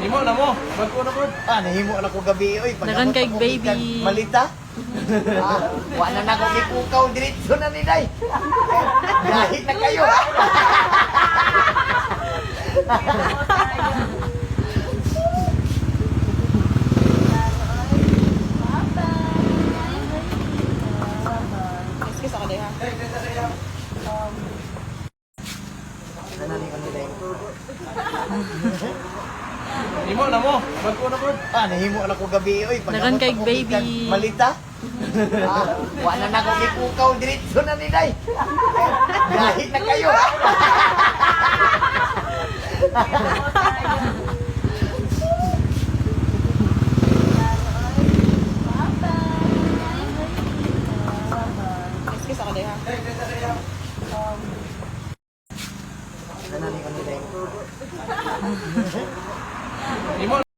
Himo na mo. Magko na ko. Ah, nahimo na ko gabi oy. Abot kay baby. Malita. ah, wala na ko gipukaw diretso na ni Day. Dahil na kayo. Excuse ako Himo na mo. Magko na ko. Ah, nahimo na ko gabi oy. Abot kay baby. Malita. ah, wala na ko gipukaw diretso na ni Day. Dahil na kayo. Excuse ako